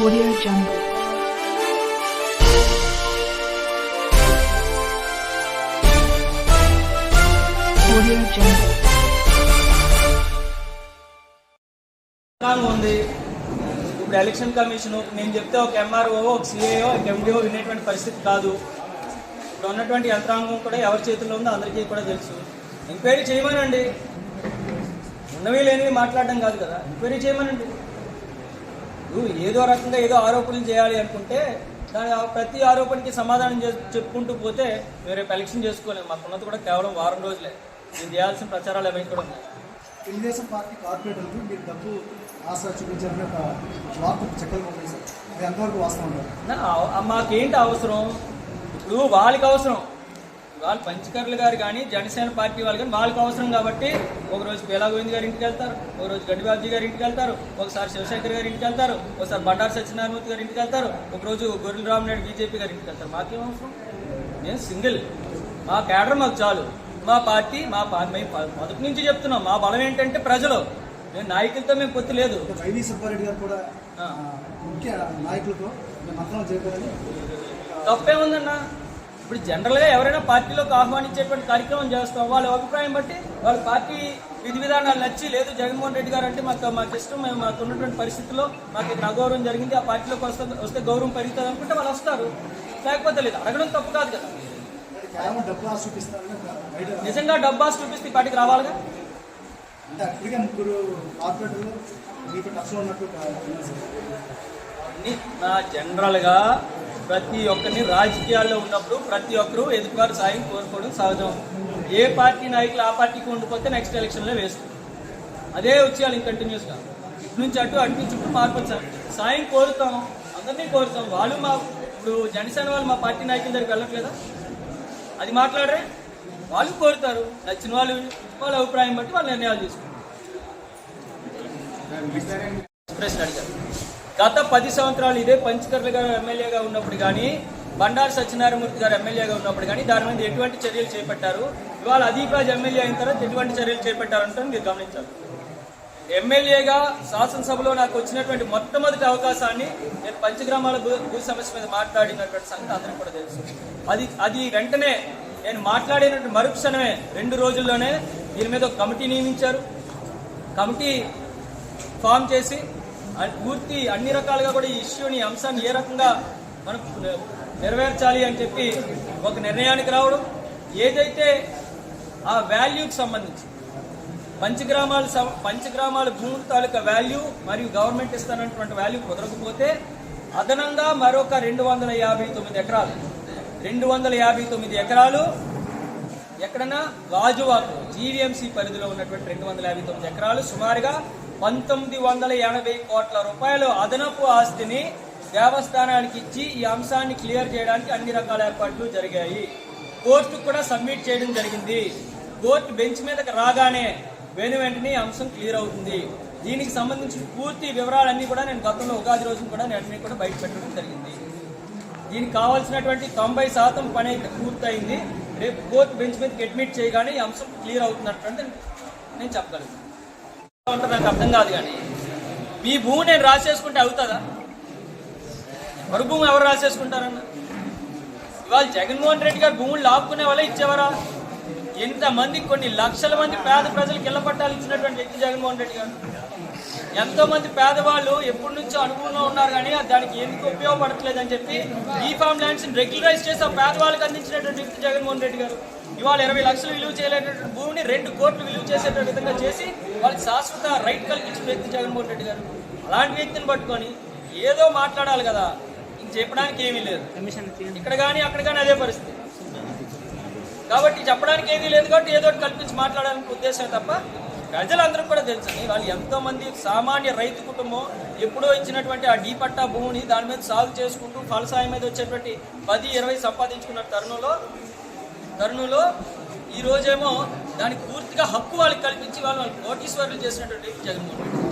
Audio Jungle. Audio Jungle. యంత్రాంగం ఉంది ఇప్పుడు ఎలక్షన్ కమిషన్ నేను చెప్తే ఒక ఎంఆర్ఓ ఒక సిఏఓ ఒక ఎండిఓ వినేటువంటి పరిస్థితి కాదు. ఇప్పుడు ఉన్నటువంటి యంత్రాంగం కూడా ఎవరి చేతుల్లో ఉందో అందరికీ కూడా తెలుసు. ఎంక్వైరీ చేయమనండి. ఉన్నవి లేనివి మాట్లాడడం కాదు కదా. ఎంక్వైరీ చేయమనండి. నువ్వు ఏదో రకంగా ఏదో ఆరోపణలు చేయాలి అనుకుంటే దాని ప్రతి ఆరోపణకి సమాధానం చెప్పుకుంటూ పోతే రేపు ఎలక్షన్ చేసుకోలేము. మాకున్నది కూడా కేవలం వారం రోజులే. నేను చేయాల్సిన ప్రచారాలు ఏమైనా కూడా ఉన్నాయి. తెలుగుదేశం పార్టీ కార్పొరేటర్లు మీరు డబ్బు ఆశ చూపించారని ఒక వార్త చక్కలు అది ఎంతవరకు వాస్తవం? మాకేంటి అవసరం? ఇప్పుడు వాళ్ళకి అవసరం. వాళ్ళు పంచకర్లు గారు కానీ జనసేన పార్టీ వాళ్ళు కానీ వాళ్ళకి అవసరం కాబట్టి ఒక రోజు పేలా గోవింద్ గారి ఇంటికి వెళ్తారు ఒక రోజు గడ్డిబాబుజీ గారి ఇంటికి వెళ్తారు ఒకసారి శివశంకర్ గారి ఇంటికి వెళ్తారు ఒకసారి బండారు సత్యనారాయణమూర్తి గారి ఇంటికి వెళ్తారు ఒక రోజు గొర్రెల రామనాయుడు బీజేపీ గారి ఇంటికి వెళ్తారు. మాకేం అవసరం? నేను సింగిల్. మా కేడర్ మాకు చాలు. మా పార్టీ మా పా- మేము ప- మొదటి నుంచి చెప్తున్నాం మా బలం ఏంటంటే ప్రజలు. మేము నాయకులతో మేము పొత్తు లేదు. ఇక వైవి సుబ్బారెడ్డి గారు కూడా ముఖ్య నాయకులతో తప్పేముందన్న? ఇప్పుడు జనరల్గా ఎవరైనా పార్టీలోకి ఆహ్వానించేటువంటి కార్యక్రమం చేస్తాం. వాళ్ళ అభిప్రాయం బట్టి వాళ్ళ పార్టీ విధి విధానాలు నచ్చి లేదు జగన్మోహన్ రెడ్డి గారు అంటే మాకు మాకు ఇష్టం మేము మాకు ఉన్నటువంటి పరిస్థితుల్లో మాకు ఇక్కడ అగౌరవం జరిగింది ఆ పార్టీలోకి వస్తే వస్తే గౌరవం పెరుగుతుంది అనుకుంటే వాళ్ళు వస్తారు. లేకపోతే లేదు అడగడం తప్పు కాదు కదా. నిజంగా డబ్బాస్ చూపిస్తే పార్టీకి రావాలిగా? నా జనరల్గా ప్రతి ఒక్కరిని రాజకీయాల్లో ఉన్నప్పుడు ప్రతి ఒక్కరూ ఎదుటివారు సాయం కోరుకోవడం సహజం. ఏ పార్టీ నాయకులు ఆ పార్టీకి ఉండిపోతే నెక్స్ట్ ఎలక్షన్లో వేస్తుంది అదే వచ్చేయాలి కంటిన్యూస్గా ఇటు నుంచి అటు అటు నుంచి ఇటు మార్పులు సాయం కోరుతాం. అందరినీ కోరుతాం. వాళ్ళు మా ఇప్పుడు జనసేన వాళ్ళు మా పార్టీ నాయకుల దగ్గరికి వెళ్ళట్లేదా? అది మాట్లాడరే. వాళ్ళు కోరుతారు. నచ్చిన వాళ్ళు వాళ్ళ అభిప్రాయం బట్టి వాళ్ళ నిర్ణయాలు తీసుకుంటారు. ప్రశ్న అడిగారు. గత పది సంవత్సరాలు ఇదే పంచకర్ల గారు ఎమ్మెల్యేగా ఉన్నప్పుడు కానీ బండారు సత్యనారాయణమూర్తి గారు ఎమ్మెల్యేగా ఉన్నప్పుడు కానీ దాని మీద ఎటువంటి చర్యలు చేపట్టారు? ఇవాళ అదీప్ రాజ్ ఎమ్మెల్యే అయిన తర్వాత ఎటువంటి చర్యలు చేపట్టారంటే మీరు గమనించాలి. ఎమ్మెల్యేగా శాసనసభలో నాకు వచ్చినటువంటి మొట్టమొదటి అవకాశాన్ని నేను పంచగ్రామాల భూ భూ సమస్య మీద మాట్లాడినటువంటి సంగతి అందరికీ కూడా తెలుసు. అది అది వెంటనే నేను మాట్లాడినటువంటి మరుక్షణమే రెండు రోజుల్లోనే దీని మీద ఒక కమిటీ నియమించారు. కమిటీ ఫామ్ చేసి పూర్తి అన్ని రకాలుగా కూడా ఈ ఇష్యూని అంశాన్ని ఏ రకంగా మనం నెరవేర్చాలి అని చెప్పి ఒక నిర్ణయానికి రావడం ఏదైతే ఆ వాల్యూకి సంబంధించి పంచగ్రామాల సం- పంచగ్రామాల భూముల తాలూకా వాల్యూ మరియు గవర్నమెంట్ ఇస్తానటువంటి వాల్యూ కుదరకపోతే అదనంగా మరొక రెండు వందల యాభై తొమ్మిది ఎకరాలు రెండు వందల యాభై తొమ్మిది ఎకరాలు ఎక్కడన్నా గాజువాకు జీవీఎంసీ పరిధిలో ఉన్నటువంటి రెండు వందల యాభై తొమ్మిది ఎకరాలు సుమారుగా పంతొమ్మిది వందల ఎనభై కోట్ల రూపాయలు అదనపు ఆస్తిని దేవస్థానానికి ఇచ్చి ఈ అంశాన్ని క్లియర్ చేయడానికి అన్ని రకాల ఏర్పాట్లు జరిగాయి. కోర్టుకు కూడా సబ్మిట్ చేయడం జరిగింది. కోర్టు బెంచ్ మీదకి రాగానే వెను వెంటనే అంశం క్లియర్ అవుతుంది. దీనికి సంబంధించిన పూర్తి వివరాలన్నీ కూడా నేను గతంలో ఉగాది రోజున కూడా నేను అన్ని కూడా బయట పెట్టడం జరిగింది. దీనికి కావాల్సినటువంటి తొంభై శాతం పని అయితే పూర్తయింది. రేపు కోర్టు బెంచ్ మీదకి అడ్మిట్ చేయగానే ఈ అంశం క్లియర్ అవుతున్నట్టు నేను చెప్పగలను. ఉంటుంది నాకు అర్థం కాదు కానీ. మీ భూమి నేను రాసేసుకుంటే అవుతుందా? మరుభూమి ఎవరు రాసేసుకుంటారన్న? ఇవాళ జగన్మోహన్ రెడ్డి గారు భూములు లాక్కునే వాళ్ళే ఇచ్చేవారా? ఎంతమంది కొన్ని లక్షల మంది పేద ప్రజలకు ఇళ్ళ పట్టాలు ఇచ్చినటువంటి వ్యక్తి జగన్మోహన్ రెడ్డి గారు. ఎంతో మంది పేదవాళ్ళు ఎప్పటి నుంచో అనుకూలంగా ఉన్నారు కానీ అది దానికి ఎందుకు ఉపయోగపడట్లేదు అని చెప్పి ఈ ఫామ్ ల్యాండ్స్ రెగ్యులరైజ్ చేసి ఆ పేదవాళ్ళకి అందించినటువంటి వ్యక్తి జగన్మోహన్ రెడ్డి గారు. ఇవాళ ఇరవై లక్షలు విలువ చేయలేనటువంటి భూమిని రెండు కోట్లు విలువ చేసేట విధంగా చేసి వాళ్ళకి శాశ్వత రైట్ కల్పించిన వ్యక్తి జగన్మోహన్ రెడ్డి గారు. అలాంటి వ్యక్తిని పట్టుకొని ఏదో మాట్లాడాలి కదా. ఇంక చెప్పడానికి ఏమీ లేదు. ఇక్కడ కానీ అక్కడ కానీ అదే పరిస్థితి. కాబట్టి చెప్పడానికి ఏమీ లేదు కాబట్టి ఏదో కల్పించి మాట్లాడాలనే ఉద్దేశం తప్ప ప్రజలందరూ కూడా తెలుసండి వాళ్ళు ఎంతో మంది సామాన్య రైతు కుటుంబం ఎప్పుడో ఇచ్చినటువంటి ఆ డీ పట్టా భూమిని దాని మీద సాగు చేసుకుంటూ ఫలసాయం మీద వచ్చేటువంటి పది ఇరవై సంపాదించుకున్న తరుణంలో తరుణంలో ఈ రోజేమో దానికి పూర్తిగా హక్కు వాళ్ళకి కల్పించి వాళ్ళు వాళ్ళు కోటీశ్వరులు చేసినటువంటి జగన్మోహన్ రెడ్డి.